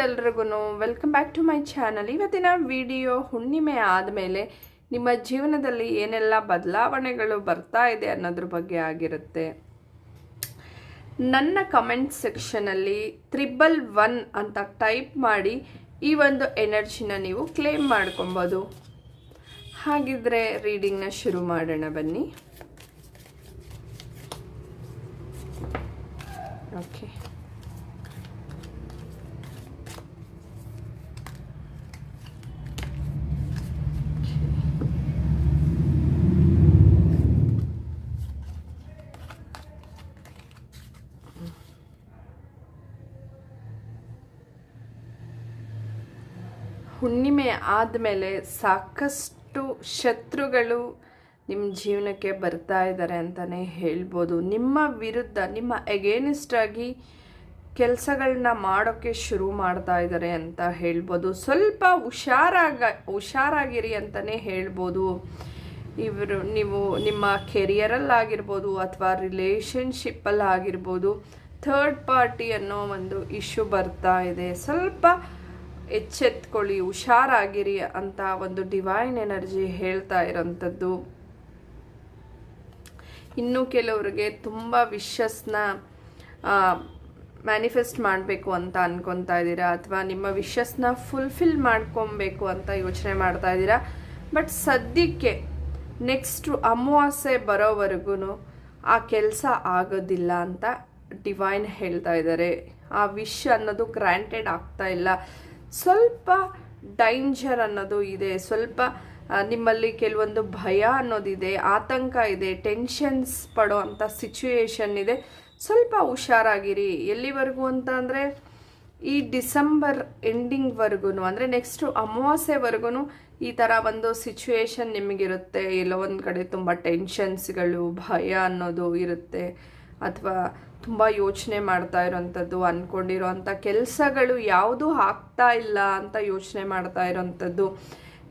ಎಲ್ರಿಗೂ welcome back to my channel ಇವತ್ತಿನ video ಹುಣ್ಣಿಮೆ ಆದಮೇಲೆ ನಿಮ್ಮ ಜೀವನದಲ್ಲಿ ಏನೆಲ್ಲ ಬದಲಾವಣೆಗಳು ಬರ್ತಾ ಇದೆ ಅನ್ನೋದ್ರ ಬಗ್ಗೆ ಆಗಿರುತ್ತೆ. ನನ್ನ ಕಮೆಂಟ್ ಸೆಕ್ಷನಲ್ಲಿ ತ್ರಿಬಲ್ ಒನ್ ಅಂತ ಟೈಪ್ ಮಾಡಿ ಈ ಒಂದು ಎನರ್ಜಿನ ನೀವು ಕ್ಲೇಮ್ ಮಾಡ್ಕೊಬೋದು. ಹಾಗಿದ್ರೆ ರೀಡಿಂಗ್ನ ಶುರು ಮಾಡೋಣ ಬನ್ನಿ. ಓಕೆ ಹುಣ್ಣಿಮೆ ಆದಮೇಲೆ ಸಾಕಷ್ಟು ಶತ್ರುಗಳು ನಿಮ್ಮ ಜೀವನಕ್ಕೆ ಬರ್ತಾ ಇದ್ದಾರೆ ಅಂತಲೇ ಹೇಳ್ಬೋದು. ನಿಮ್ಮ ವಿರುದ್ಧ, ನಿಮ್ಮ ಎಗೇನಿಸ್ಟ್ ಆಗಿ ಕೆಲಸಗಳನ್ನ ಮಾಡೋಕ್ಕೆ ಶುರು ಮಾಡ್ತಾ ಇದ್ದಾರೆ ಅಂತ ಹೇಳ್ಬೋದು. ಸ್ವಲ್ಪ ಹುಷಾರಾಗ, ಹುಷಾರಾಗಿರಿ ಅಂತಲೇ ಹೇಳ್ಬೋದು. ಇವರು ನೀವು ನಿಮ್ಮ ಕೆರಿಯರಲ್ಲಾಗಿರ್ಬೋದು ಅಥವಾ ರಿಲೇಷನ್ಶಿಪ್ಪಲ್ಲಾಗಿರ್ಬೋದು ಥರ್ಡ್ ಪಾರ್ಟಿ ಅನ್ನೋ ಒಂದು ಇಶ್ಯೂ ಬರ್ತಾ ಇದೆ. ಸ್ವಲ್ಪ ಎಚ್ಚೆತ್ಕೊಳ್ಳಿ, ಹುಷಾರಾಗಿರಿ ಅಂತ ಒಂದು ಡಿವೈನ್ ಎನರ್ಜಿ ಹೇಳ್ತಾ ಇರೋಂಥದ್ದು. ಇನ್ನು ಕೆಲವರಿಗೆ ತುಂಬ ವಿಶಸ್ನ ಮ್ಯಾನಿಫೆಸ್ಟ್ ಮಾಡಬೇಕು ಅಂತ ಅನ್ಕೊತಾ ಇದ್ದೀರಾ? ಅಥವಾ ನಿಮ್ಮ ವಿಶಸ್ನ ಫುಲ್ಫಿಲ್ ಮಾಡ್ಕೊಬೇಕು ಅಂತ ಯೋಚನೆ ಮಾಡ್ತಾ ಇದ್ದೀರಾ? ಬಟ್ ಸದ್ಯಕ್ಕೆ ನೆಕ್ಸ್ಟು ಅಮಾವಾಸ್ಯೆ ಬರೋವರೆಗೂ ಆ ಕೆಲಸ ಆಗೋದಿಲ್ಲ ಅಂತ ಡಿವೈನ್ ಹೇಳ್ತಾ ಇದ್ದಾರೆ. ಆ ವಿಶ್ ಅನ್ನೋದು ಗ್ರ್ಯಾಂಟೆಡ್ ಆಗ್ತಾ ಇಲ್ಲ. ಸ್ವಲ್ಪ ಡೈಂಜರ್ ಅನ್ನೋದು ಇದೆ, ಸ್ವಲ್ಪ ನಿಮ್ಮಲ್ಲಿ ಕೆಲವೊಂದು ಭಯ ಅನ್ನೋದಿದೆ, ಆತಂಕ ಇದೆ ಟೆನ್ಷನ್ಸ್ ಪಡೋ ಅಂಥ ಸಿಚುಯೇಷನ್ ಇದೆ. ಸ್ವಲ್ಪ ಹುಷಾರಾಗಿರಿ. ಎಲ್ಲಿವರೆಗೂ ಅಂತ ಅಂದರೆ, ಈ ಡಿಸೆಂಬರ್ ಎಂಡಿಂಗ್ವರೆಗೂ ಅಂದರೆ ನೆಕ್ಸ್ಟು ಅಮಾವಾಸ್ಯೆವರೆಗೂ ಈ ಥರ ಒಂದು ಸಿಚುವೇಶನ್ ನಿಮಗಿರುತ್ತೆ. ಎಲ್ಲೋ ಕಡೆ ತುಂಬ ಟೆನ್ಷನ್ಸ್ಗಳು ಭಯ ಅನ್ನೋದು ಇರುತ್ತೆ. ಅಥವಾ ತುಂಬ ಯೋಚನೆ ಮಾಡ್ತಾ ಇರೋವಂಥದ್ದು ಅಂದ್ಕೊಂಡಿರೋ ಅಂಥ ಕೆಲಸಗಳು ಯಾವುದೂ ಆಗ್ತಾ ಇಲ್ಲ ಅಂತ ಯೋಚನೆ ಮಾಡ್ತಾ ಇರೋವಂಥದ್ದು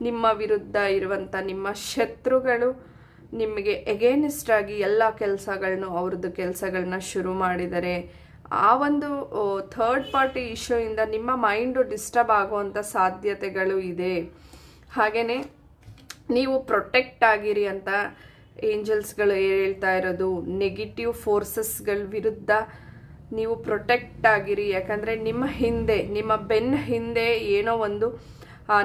ನಿಮ್ಮ ವಿರುದ್ಧ ಇರುವಂಥ ನಿಮ್ಮ ಶತ್ರುಗಳು ನಿಮಗೆ ಎಗೇನಿಸ್ಟ್ ಆಗಿ ಎಲ್ಲ ಕೆಲಸಗಳನ್ನು ಅವ್ರದ್ದು ಕೆಲಸಗಳನ್ನ ಶುರು ಮಾಡಿದರೆ, ಆ ಒಂದು ಥರ್ಡ್ ಪಾರ್ಟಿ ಇಶ್ಯೂಯಿಂದ ನಿಮ್ಮ ಮೈಂಡು ಡಿಸ್ಟರ್ಬ್ ಆಗುವಂಥ ಸಾಧ್ಯತೆಗಳು ಇದೆ. ಹಾಗೆಯೇ ನೀವು ಪ್ರೊಟೆಕ್ಟ್ ಆಗಿರಿ ಅಂತ ಏಂಜಲ್ಸ್ಗಳು ಹೇಳ್ತಾ ಇರೋದು ನೆಗೆಟಿವ್ ಫೋರ್ಸಸ್ಗಳ ವಿರುದ್ಧ ನೀವು ಪ್ರೊಟೆಕ್ಟ್ ಆಗಿರಿ. ಯಾಕಂದರೆ ನಿಮ್ಮ ಹಿಂದೆ, ನಿಮ್ಮ ಬೆನ್ ಹಿಂದೆ ಏನೋ ಒಂದು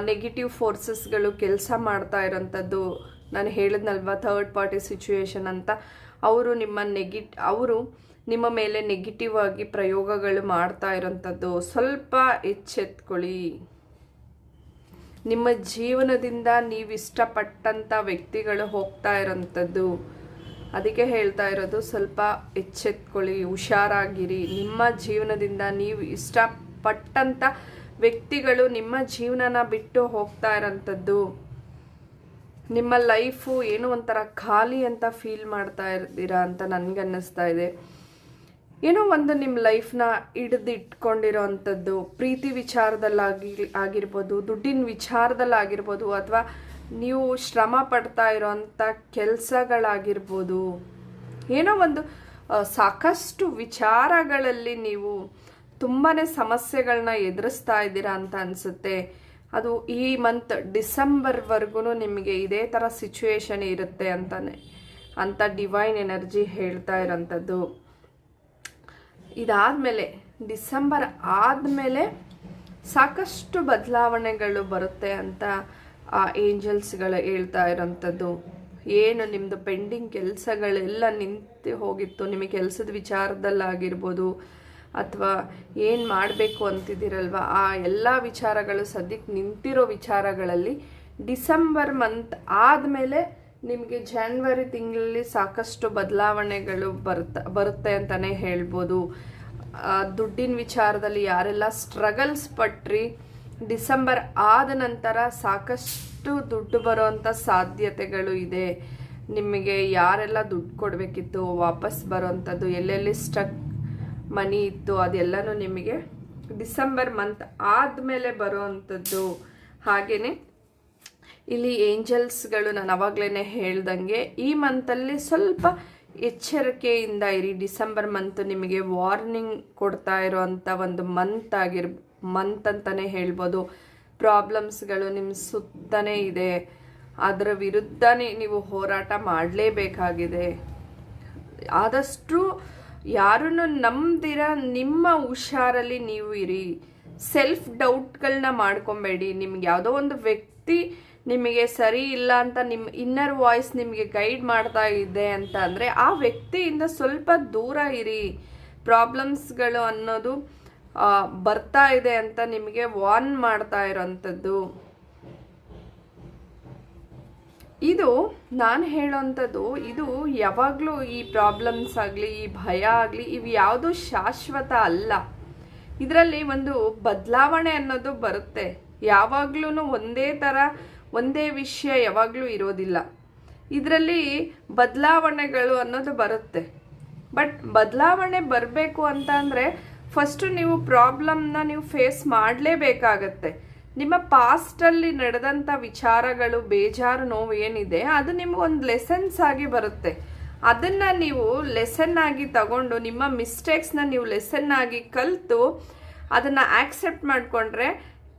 ನೆಗೆಟಿವ್ ಫೋರ್ಸಸ್ಗಳು ಕೆಲಸ ಮಾಡ್ತಾ ಇರೋಂಥದ್ದು. ನಾನು ಹೇಳಿದ್ನಲ್ವ ಥರ್ಡ್ ಪಾರ್ಟಿ ಸಿಚುವೇಶನ್ ಅಂತ. ಅವರು ನಿಮ್ಮ ನೆಗೆಟ್ ಅವರು ನಿಮ್ಮ ಮೇಲೆ ನೆಗೆಟಿವ್ ಆಗಿ ಪ್ರಯೋಗಗಳು ಮಾಡ್ತಾ ಇರೋಂಥದ್ದು. ಸ್ವಲ್ಪ ಎಚ್ಚೆತ್ಕೊಳ್ಳಿ. ನಿಮ್ಮ ಜೀವನದಿಂದ ನೀವು ಇಷ್ಟಪಟ್ಟಂಥ ವ್ಯಕ್ತಿಗಳು ಹೋಗ್ತಾ ಇರೋಂಥದ್ದು. ಅದಕ್ಕೆ ಹೇಳ್ತಾ ಇರೋದು ಸ್ವಲ್ಪ ಎಚ್ಚೆತ್ಕೊಳ್ಳಿ, ಹುಷಾರಾಗಿರಿ. ನಿಮ್ಮ ಜೀವನದಿಂದ ನೀವು ಇಷ್ಟಪಟ್ಟಂಥ ವ್ಯಕ್ತಿಗಳು ನಿಮ್ಮ ಜೀವನನ ಬಿಟ್ಟು ಹೋಗ್ತಾ ಇರೋಂಥದ್ದು. ನಿಮ್ಮ ಲೈಫು ಏನೋ ಒಂಥರ ಖಾಲಿ ಅಂತ ಫೀಲ್ ಮಾಡ್ತಾ ಇರ್ತೀರಾ ಅಂತ ನನಗನ್ನಿಸ್ತಾ ಇದೆ. ಏನೋ ಒಂದು ನಿಮ್ಮ ಲೈಫ್ನ ಹಿಡಿದಿಟ್ಕೊಂಡಿರೋ ಅಂಥದ್ದು, ಪ್ರೀತಿ ವಿಚಾರದಲ್ಲಾಗಿ, ಆಗಿರ್ಬೋದು, ದುಡ್ಡಿನ ವಿಚಾರದಲ್ಲಾಗಿರ್ಬೋದು, ಅಥವಾ ನೀವು ಶ್ರಮ ಪಡ್ತಾ ಇರೋವಂಥ ಕೆಲಸಗಳಾಗಿರ್ಬೋದು, ಏನೋ ಒಂದು ಸಾಕಷ್ಟು ವಿಚಾರಗಳಲ್ಲಿ ನೀವು ತುಂಬಾ ಸಮಸ್ಯೆಗಳನ್ನ ಎದುರಿಸ್ತಾ ಇದ್ದೀರಾ ಅಂತ ಅನಿಸುತ್ತೆ. ಅದು ಈ ಮಂತ್ ಡಿಸೆಂಬರ್ವರೆಗೂ ನಿಮಗೆ ಇದೇ ಥರ ಸಿಚುವೇಶನ್ ಇರುತ್ತೆ ಅಂತಾನೆ, ಅಂತ ಡಿವೈನ್ ಎನರ್ಜಿ ಹೇಳ್ತಾ ಇರೋಂಥದ್ದು. ಇದಾದಮೇಲೆ, ಡಿಸೆಂಬರ್ ಆದಮೇಲೆ ಸಾಕಷ್ಟು ಬದಲಾವಣೆಗಳು ಬರುತ್ತೆ ಅಂತ ಆ ಏಂಜಲ್ಸ್ಗಳು ಹೇಳ್ತಾ ಇರೋಂಥದ್ದು. ಏನು ನಿಮ್ಮದು ಪೆಂಡಿಂಗ್ ಕೆಲಸಗಳೆಲ್ಲ ನಿಂತು ಹೋಗಿತ್ತು, ನಿಮಗೆ ಕೆಲಸದ ವಿಚಾರದಲ್ಲಾಗಿರ್ಬೋದು, ಅಥವಾ ಏನು ಮಾಡಬೇಕು ಅಂತಿದ್ದೀರಲ್ವ, ಆ ಎಲ್ಲ ವಿಚಾರಗಳು ಸದ್ಯಕ್ಕೆ ನಿಂತಿರೋ ವಿಚಾರಗಳಲ್ಲಿ ಡಿಸೆಂಬರ್ ಮಂತ್ ಆದಮೇಲೆ ನಿಮಗೆ ಜಾನ್ವರಿ ತಿಂಗಳಲ್ಲಿ ಸಾಕಷ್ಟು ಬದಲಾವಣೆಗಳು ಬರುತ್ತೆ ಬರುತ್ತೆ ಅಂತಲೇ ಹೇಳ್ಬೋದು. ದುಡ್ಡಿನ ವಿಚಾರದಲ್ಲಿ ಯಾರೆಲ್ಲ ಸ್ಟ್ರಗಲ್ಸ್ ಪಟ್ರಿ, ಡಿಸೆಂಬರ್ ಆದ ನಂತರ ಸಾಕಷ್ಟು ದುಡ್ಡು ಬರೋವಂಥ ಸಾಧ್ಯತೆಗಳು ಇದೆ. ನಿಮಗೆ ಯಾರೆಲ್ಲ ದುಡ್ಡು ಕೊಡಬೇಕಿತ್ತು, ವಾಪಸ್ ಬರೋವಂಥದ್ದು ಎಲ್ಲೆಲ್ಲಿ ಸ್ಟಕ್ ಮನಿ ಇತ್ತು, ಅದೆಲ್ಲನೂ ನಿಮಗೆ ಡಿಸೆಂಬರ್ ಮಂತ್ ಆದಮೇಲೆ ಬರೋವಂಥದ್ದು ಹಾಗೆಯೇ ಇಲ್ಲಿ ಏಂಜಲ್ಸ್ಗಳು ನಾನು ಅವಾಗಲೇ ಹೇಳ್ದಂಗೆ ಈ ಮಂತಲ್ಲಿ ಸ್ವಲ್ಪ ಎಚ್ಚರಿಕೆಯಿಂದ ಇರಿ. ಡಿಸೆಂಬರ್ ಮಂತ್ ನಿಮಗೆ ವಾರ್ನಿಂಗ್ ಕೊಡ್ತಾ ಇರೋವಂಥ ಒಂದು ಮಂತ್ ಆಗಿರ್, ಮಂತ್ ಅಂತಲೇ ಹೇಳ್ಬೋದು. ಪ್ರಾಬ್ಲಮ್ಸ್ಗಳು ನಿಮ್ಮ ಸುತ್ತನೇ ಇದೆ. ಅದರ ವಿರುದ್ಧನೇ ನೀವು ಹೋರಾಟ ಮಾಡಲೇಬೇಕಾಗಿದೆ. ಆದಷ್ಟು ಯಾರನ್ನು ನಂಬ್ದಿರ ನಿಮ್ಮ ಹುಷಾರಲ್ಲಿ ನೀವು ಇರಿ. ಸೆಲ್ಫ್ ಡೌಟ್ಗಳನ್ನ ಮಾಡ್ಕೊಬೇಡಿ. ನಿಮ್ಗೆ ಯಾವುದೋ ಒಂದು ವ್ಯಕ್ತಿ ನಿಮಗೆ ಸರಿ ಇಲ್ಲ ಅಂತ ನಿಮ್ಮ ಇನ್ನರ್ ವಾಯ್ಸ್ ನಿಮಗೆ ಗೈಡ್ ಮಾಡ್ತಾ ಇದೆ ಅಂತ ಅಂದರೆ ಆ ವ್ಯಕ್ತಿಯಿಂದ ಸ್ವಲ್ಪ ದೂರ ಇರಿ. ಪ್ರಾಬ್ಲಮ್ಸ್ಗಳು ಅನ್ನೋದು ಬರ್ತಾ ಇದೆ ಅಂತ ನಿಮಗೆ ವಾರ್ನ್ ಮಾಡ್ತಾ ಇರೋಂಥದ್ದು. ಇದು ನಾನು ಹೇಳೋಂಥದ್ದು, ಇದು ಯಾವಾಗಲೂ ಈ ಪ್ರಾಬ್ಲಮ್ಸ್ ಆಗಲಿ, ಈ ಭಯ ಆಗಲಿ, ಇವು ಯಾವುದು ಶಾಶ್ವತ ಅಲ್ಲ. ಇದರಲ್ಲಿ ಒಂದು ಬದಲಾವಣೆ ಅನ್ನೋದು ಬರುತ್ತೆ. ಯಾವಾಗ್ಲೂ ಒಂದೇ ಥರ ಒಂದೇ ವಿಷಯ ಯಾವಾಗಲೂ ಇರೋದಿಲ್ಲ. ಇದರಲ್ಲಿ ಬದಲಾವಣೆಗಳು ಅನ್ನೋದು ಬರುತ್ತೆ. ಬಟ್ ಬದಲಾವಣೆ ಬರಬೇಕು ಅಂತ ಅಂದರೆ ಫಸ್ಟು ನೀವು ಪ್ರಾಬ್ಲಮ್ನ ನೀವು ಫೇಸ್ ಮಾಡಲೇಬೇಕಾಗತ್ತೆ. ನಿಮ್ಮ ಪಾಸ್ಟಲ್ಲಿ ನಡೆದಂಥ ವಿಚಾರಗಳು, ಬೇಜಾರು, ನೋವು ಏನಿದೆ, ಅದು ನಿಮಗೊಂದು ಲೆಸನ್ಸ್ ಆಗಿ ಬರುತ್ತೆ. ಅದನ್ನು ನೀವು ಲೆಸನ್ ಆಗಿ ತಗೊಂಡು, ನಿಮ್ಮ ಮಿಸ್ಟೇಕ್ಸ್ನ ನೀವು ಲೆಸನ್ ಆಗಿ ಕಲಿತು, ಅದನ್ನು ಆಕ್ಸೆಪ್ಟ್ ಮಾಡಿಕೊಂಡ್ರೆ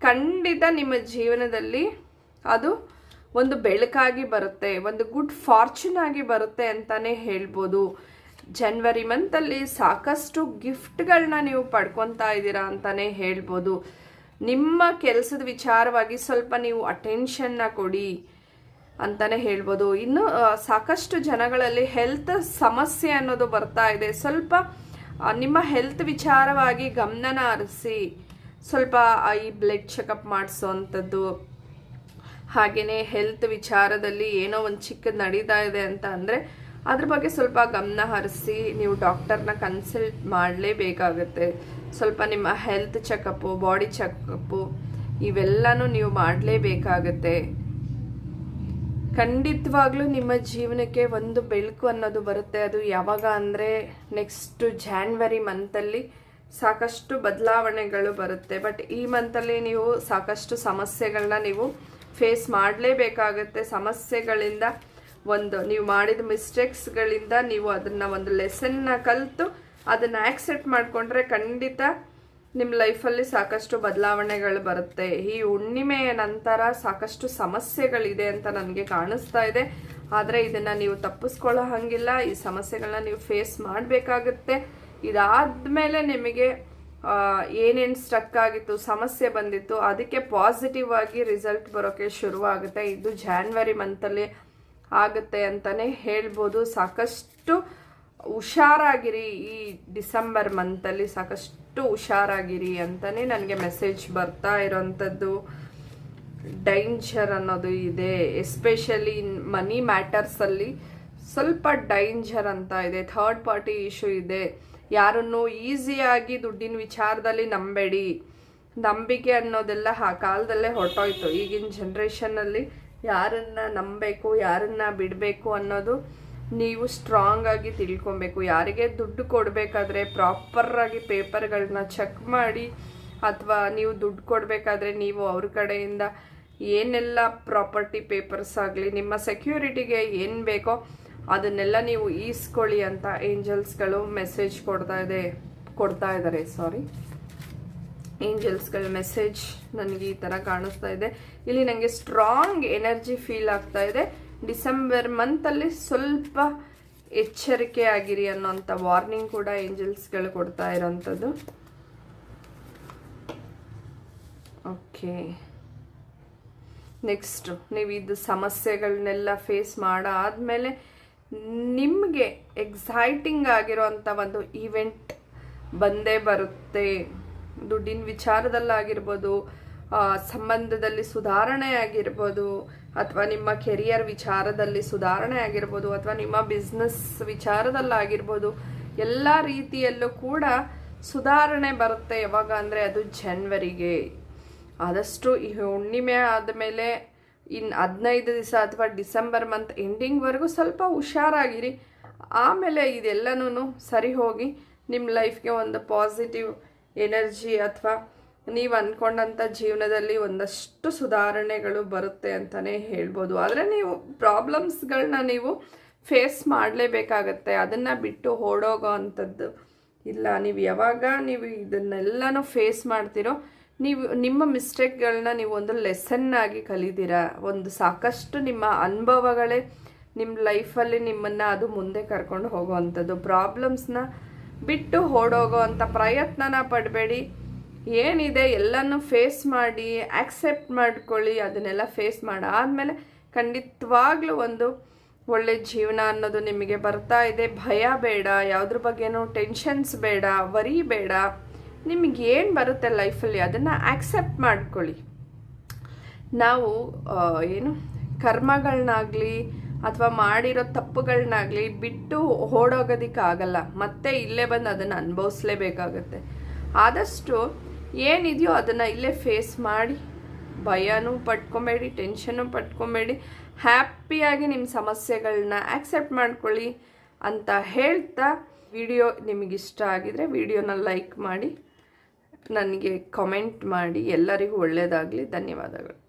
ಖಂಡಿತ ನಿಮ್ಮ ಜೀವನದಲ್ಲಿ ಅದು ಒಂದು ಬೆಳಕಾಗಿ ಬರುತ್ತೆ, ಒಂದು ಗುಡ್ ಫಾರ್ಚುನ್ ಆಗಿ ಬರುತ್ತೆ ಅಂತಾನೆ ಹೇಳ್ಬೋದು. ಜನ್ವರಿ ಮಂತಲ್ಲಿ ಸಾಕಷ್ಟು ಗಿಫ್ಟ್ಗಳನ್ನ ನೀವು ಪಡ್ಕೊತಾ ಇದ್ದೀರಾ ಅಂತಾನೆ ಹೇಳ್ಬೋದು. ನಿಮ್ಮ ಕೆಲಸದ ವಿಚಾರವಾಗಿ ಸ್ವಲ್ಪ ನೀವು ಅಟೆನ್ಷನ್ನ ಕೊಡಿ ಅಂತಾನೆ ಹೇಳ್ಬೋದು. ಇನ್ನು ಸಾಕಷ್ಟು ಜನಗಳಲ್ಲಿ ಹೆಲ್ತ್ ಸಮಸ್ಯೆ ಅನ್ನೋದು ಬರ್ತಾ ಇದೆ. ಸ್ವಲ್ಪ ನಿಮ್ಮ ಹೆಲ್ತ್ ವಿಚಾರವಾಗಿ ಗಮನನ ಹರಿಸಿ ಸ್ವಲ್ಪ ಈ ಬ್ಲಡ್ ಚೆಕಪ್ ಮಾಡಿಸೋವಂಥದ್ದು ಹಾಗೆಯೇ ಹೆಲ್ತ್ ವಿಚಾರದಲ್ಲಿ ಏನೋ ಒಂದು ಚಿಕ್ಕದು ನಡೀತಾ ಇದೆ ಅಂತ ಅಂದರೆ, ಅದ್ರ ಬಗ್ಗೆ ಸ್ವಲ್ಪ ಗಮನ ಹರಿಸಿ ನೀವು ಡಾಕ್ಟರ್ನ ಕನ್ಸಲ್ಟ್ ಮಾಡಲೇಬೇಕಾಗುತ್ತೆ. ಸ್ವಲ್ಪ ನಿಮ್ಮ ಹೆಲ್ತ್ ಚೆಕಪ್ಪು ಬಾಡಿ ಚೆಕಪ್ಪು ಇವೆಲ್ಲನೂ ನೀವು ಮಾಡಲೇಬೇಕಾಗತ್ತೆ. ಖಂಡಿತವಾಗ್ಲೂ ನಿಮ್ಮ ಜೀವನಕ್ಕೆ ಒಂದು ಬೆಳಕು ಅನ್ನೋದು ಬರುತ್ತೆ. ಅದು ಯಾವಾಗ ಅಂದರೆ ನೆಕ್ಸ್ಟ್ ಜಾನ್ವರಿ ಮಂತಲ್ಲಿ ಸಾಕಷ್ಟು ಬದಲಾವಣೆಗಳು ಬರುತ್ತೆ. ಬಟ್ ಈ ಮಂತಲ್ಲಿ ನೀವು ಸಾಕಷ್ಟು ಸಮಸ್ಯೆಗಳನ್ನ ನೀವು ಫೇಸ್ ಮಾಡಲೇಬೇಕಾಗತ್ತೆ ಸಮಸ್ಯೆಗಳಿಂದ ಒಂದು. ನೀವು ಮಾಡಿದ ಮಿಸ್ಟೇಕ್ಸ್ಗಳಿಂದ ನೀವು ಅದನ್ನು ಒಂದು ಲೆಸನ್ನ ಕಲಿತು ಅದನ್ನು ಆ್ಯಕ್ಸೆಪ್ಟ್ ಮಾಡಿಕೊಂಡ್ರೆ ಖಂಡಿತ ನಿಮ್ಮ ಲೈಫಲ್ಲಿ ಸಾಕಷ್ಟು ಬದಲಾವಣೆಗಳು ಬರುತ್ತೆ. ಈ ಹುಣ್ಣಿಮೆಯ ನಂತರ ಸಾಕಷ್ಟು ಸಮಸ್ಯೆಗಳಿದೆ ಅಂತ ನನಗೆ ಕಾಣಿಸ್ತಾ ಇದೆ. ಆದರೆ ಇದನ್ನು ನೀವು ತಪ್ಪಿಸ್ಕೊಳ್ಳೋ ಹಾಗಿಲ್ಲ. ಈ ಸಮಸ್ಯೆಗಳನ್ನ ನೀವು ಫೇಸ್ ಮಾಡಬೇಕಾಗುತ್ತೆ. ಇದಾದ್ಮೇಲೆ ನಿಮಗೆ ಏನೇನು ಸ್ಟಕ್ ಆಗಿತ್ತು, ಸಮಸ್ಯೆ ಬಂದಿತ್ತು, ಅದಕ್ಕೆ ಪಾಸಿಟಿವ್ ಆಗಿ ರಿಸಲ್ಟ್ ಬರೋಕ್ಕೆ ಶುರುವಾಗುತ್ತೆ. ಇದು ಜಾನ್ವರಿ ಮಂತಲ್ಲಿ ಆಗುತ್ತೆ ಅಂತಲೇ ಹೇಳ್ಬೋದು. ಸಾಕಷ್ಟು ಹುಷಾರಾಗಿರಿ ಈ ಡಿಸೆಂಬರ್ ಮಂತಲ್ಲಿ ಸಾಕಷ್ಟು ಹುಷಾರಾಗಿರಿ ಅಂತಲೇ ನನಗೆ ಮೆಸೇಜ್ ಬರ್ತಾ ಇರೋಂಥದ್ದು. ಡೈಂಜರ್ ಅನ್ನೋದು ಇದೆ. ಎಸ್ಪೆಷಲಿ ಮನಿ ಮ್ಯಾಟರ್ಸಲ್ಲಿ ಸ್ವಲ್ಪ ಡೈಂಜರ್ ಅಂತ ಇದೆ. ಥರ್ಡ್ ಪಾರ್ಟಿ ಇಶ್ಯೂ ಇದೆ. ಯಾರನ್ನು ಈಸಿಯಾಗಿ ದುಡ್ಡಿನ ವಿಚಾರದಲ್ಲಿ ನಂಬೇಡಿ. ನಂಬಿಕೆ ಅನ್ನೋದೆಲ್ಲ ಆ ಕಾಲದಲ್ಲೇ ಹೊರಟೋಯ್ತು. ಈಗಿನ ಜನ್ರೇಷನ್ನಲ್ಲಿ ಯಾರನ್ನ ನಂಬಬೇಕು, ಯಾರನ್ನ ಬಿಡಬೇಕು ಅನ್ನೋದು ನೀವು ಸ್ಟ್ರಾಂಗ್ ಆಗಿ ತಿಳ್ಕೊಬೇಕು. ಯಾರಿಗೆ ದುಡ್ಡು ಕೊಡಬೇಕಾದ್ರೆ ಪ್ರಾಪರಾಗಿ ಪೇಪರ್ಗಳನ್ನ ಚೆಕ್ ಮಾಡಿ ಅಥವಾ ನೀವು ದುಡ್ಡು ಕೊಡಬೇಕಾದ್ರೆ ನೀವು ಅವ್ರ ಕಡೆಯಿಂದ ಏನೆಲ್ಲ ಪ್ರಾಪರ್ಟಿ ಪೇಪರ್ಸ್ ಆಗಲಿ, ನಿಮ್ಮ ಸೆಕ್ಯೂರಿಟಿಗೆ ಏನು ಬೇಕೋ ಅದನ್ನೆಲ್ಲ ನೀವು ಈಸ್ಕೊಳ್ಳಿ ಅಂತ ಏಂಜಲ್ಸ್ಗಳು ಮೆಸೇಜ್ ಕೊಡ್ತಾ ಇದೆ, ಕೊಡ್ತಾ ಇದ್ದಾರೆ ಸಾರಿ ಏಂಜಲ್ಸ್ಗಳ ಮೆಸೇಜ್ ನನಗೆ ಈ ಥರ ಕಾಣಿಸ್ತಾ ಇದೆ. ಇಲ್ಲಿ ನನಗೆ ಸ್ಟ್ರಾಂಗ್ ಎನರ್ಜಿ ಫೀಲ್ ಆಗ್ತಾ ಇದೆ. ಡಿಸೆಂಬರ್ ಮಂತಲ್ಲಿ ಸ್ವಲ್ಪ ಎಚ್ಚರಿಕೆ ಆಗಿರಿ ಅನ್ನೋಂಥ ವಾರ್ನಿಂಗ್ ಕೂಡ ಏಂಜಲ್ಸ್ಗಳು ಕೊಡ್ತಾ ಇರೋಂಥದ್ದು. ಓಕೆ ನೆಕ್ಸ್ಟ್ ನೀವು ಇದು ಸಮಸ್ಯೆಗಳನ್ನೆಲ್ಲ ಫೇಸ್ ಮಾಡಾದ್ಮೇಲೆ ನಿಮಗೆ ಎಕ್ಸೈಟಿಂಗ್ ಆಗಿರುವಂಥ ಒಂದು ಈವೆಂಟ್ ಬಂದೇ ಬರುತ್ತೆ. ದುಡ್ಡಿನ ವಿಚಾರದಲ್ಲಾಗಿರ್ಬೋದು ಸಂಬಂಧದಲ್ಲಿ ಸುಧಾರಣೆ ಆಗಿರ್ಬೋದು ಅಥವಾ ನಿಮ್ಮ ಕೆರಿಯರ್ ವಿಚಾರದಲ್ಲಿ ಸುಧಾರಣೆ ಆಗಿರ್ಬೋದು ಅಥವಾ ನಿಮ್ಮ ಬಿಸ್ನೆಸ್ ವಿಚಾರದಲ್ಲಾಗಿರ್ಬೋದು, ಎಲ್ಲ ರೀತಿಯಲ್ಲೂ ಕೂಡ ಸುಧಾರಣೆ ಬರುತ್ತೆ ಯಾವಾಗ ಅಂದರೆ ಅದು ಜನ್ವರಿಗೆ ಆದಷ್ಟು ಈ ಹುಣ್ಣಿಮೆ ಆದಮೇಲೆ ಇನ್ನು ಹದಿನೈದು ದಿವಸ ಅಥವಾ ಡಿಸೆಂಬರ್ ಮಂತ್ ಎಂಡಿಂಗ್ವರೆಗೂ ಸ್ವಲ್ಪ ಹುಷಾರಾಗಿರಿ. ಆಮೇಲೆ ಇದೆಲ್ಲನೂ ಸರಿ ಹೋಗಿ ನಿಮ್ಮ ಲೈಫ್ಗೆ ಒಂದು ಪಾಸಿಟಿವ್ ಎನರ್ಜಿ ಅಥವಾ ನೀವು ಅಂದ್ಕೊಂಡಂಥ ಜೀವನದಲ್ಲಿ ಒಂದಷ್ಟು ಸುಧಾರಣೆಗಳು ಬರುತ್ತೆ ಅಂತಲೇ ಹೇಳ್ಬೋದು. ಆದರೆ ನೀವು ಪ್ರಾಬ್ಲಮ್ಸ್ಗಳನ್ನ ನೀವು ಫೇಸ್ ಮಾಡಲೇಬೇಕಾಗತ್ತೆ. ಅದನ್ನು ಬಿಟ್ಟು ಓಡೋಗೋ ಅಂಥದ್ದು ಇಲ್ಲ. ನೀವು ಯಾವಾಗ ನೀವು ಇದನ್ನೆಲ್ಲನೂ ಫೇಸ್ ಮಾಡ್ತೀರೋ ನೀವು, ನಿಮ್ಮ ಮಿಸ್ಟೇಕ್ಗಳನ್ನ ನೀವು ಒಂದು ಲೆಸನ್ ಆಗಿ ಕಲಿತೀರಾ? ಒಂದು ಸಾಕಷ್ಟು ನಿಮ್ಮ ಅನುಭವಗಳೇ ನಿಮ್ಮ ಲೈಫಲ್ಲಿ ನಿಮ್ಮನ್ನು ಅದು ಮುಂದೆ ಕರ್ಕೊಂಡು ಹೋಗುವಂಥದ್ದು. ಪ್ರಾಬ್ಲಮ್ಸ್ನ ಬಿಟ್ಟು ಓಡೋಗೋ ಅಂಥ ಪ್ರಯತ್ನನ ಪಡಬೇಡಿ. ಏನಿದೆ ಎಲ್ಲನೂ ಫೇಸ್ ಮಾಡಿ ಆಕ್ಸೆಪ್ಟ್ ಮಾಡ್ಕೊಳ್ಳಿ, ಅದನ್ನೆಲ್ಲ ಫೇಸ್ ಮಾಡಾದಮೇಲೆ ಖಂಡಿತವಾಗ್ಲೂ ಒಂದು ಒಳ್ಳೆ ಜೀವನ ಅನ್ನೋದು ನಿಮಗೆ ಬರ್ತಾ ಇದೆ. ಭಯ ಬೇಡ, ಯಾವುದ್ರ ಬಗ್ಗೆನೂ ಟೆನ್ಷನ್ಸ್ ಬೇಡ ವರಿ ಬೇಡ. ನಿಮಗೆ ಏನು ಬರುತ್ತೆ ಲೈಫಲ್ಲಿ ಅದನ್ನು ಆಕ್ಸೆಪ್ಟ್ ಮಾಡ್ಕೊಳ್ಳಿ. ನಾವು ಏನು ಕರ್ಮಗಳನ್ನಾಗಲಿ ಅಥವಾ ಮಾಡಿರೋ ತಪ್ಪುಗಳನ್ನಾಗಲಿ ಬಿಟ್ಟು ಓಡೋಗೋದಕ್ಕಾಗಲ್ಲ. ಮತ್ತೆ ಇಲ್ಲೇ ಬಂದು ಅದನ್ನು ಅನುಭವಿಸ್ಲೇಬೇಕಾಗತ್ತೆ. ಆದಷ್ಟು ಏನಿದೆಯೋ ಅದನ್ನು ಇಲ್ಲೇ ಫೇಸ್ ಮಾಡಿ, ಭಯನೂ ಪಟ್ಕೊಬೇಡಿ ಟೆನ್ಷನ್ನು ಪಟ್ಕೊಬೇಡಿ ಹ್ಯಾಪಿಯಾಗಿ ನಿಮ್ಮ ಸಮಸ್ಯೆಗಳನ್ನ ಆಕ್ಸೆಪ್ಟ್ ಮಾಡ್ಕೊಳ್ಳಿ ಅಂತ ಹೇಳ್ತಾ ವಿಡಿಯೋ ನಿಮಗಿಷ್ಟ ಆಗಿದರೆ ವಿಡಿಯೋನ ಲೈಕ್ ಮಾಡಿ. ನನಗೆ ಕಮೆಂಟ್ ಮಾಡಿ ಎಲ್ಲರಿಗೂ ಒಳ್ಳೆಯದಾಗಲಿ ಧನ್ಯವಾದಗಳು.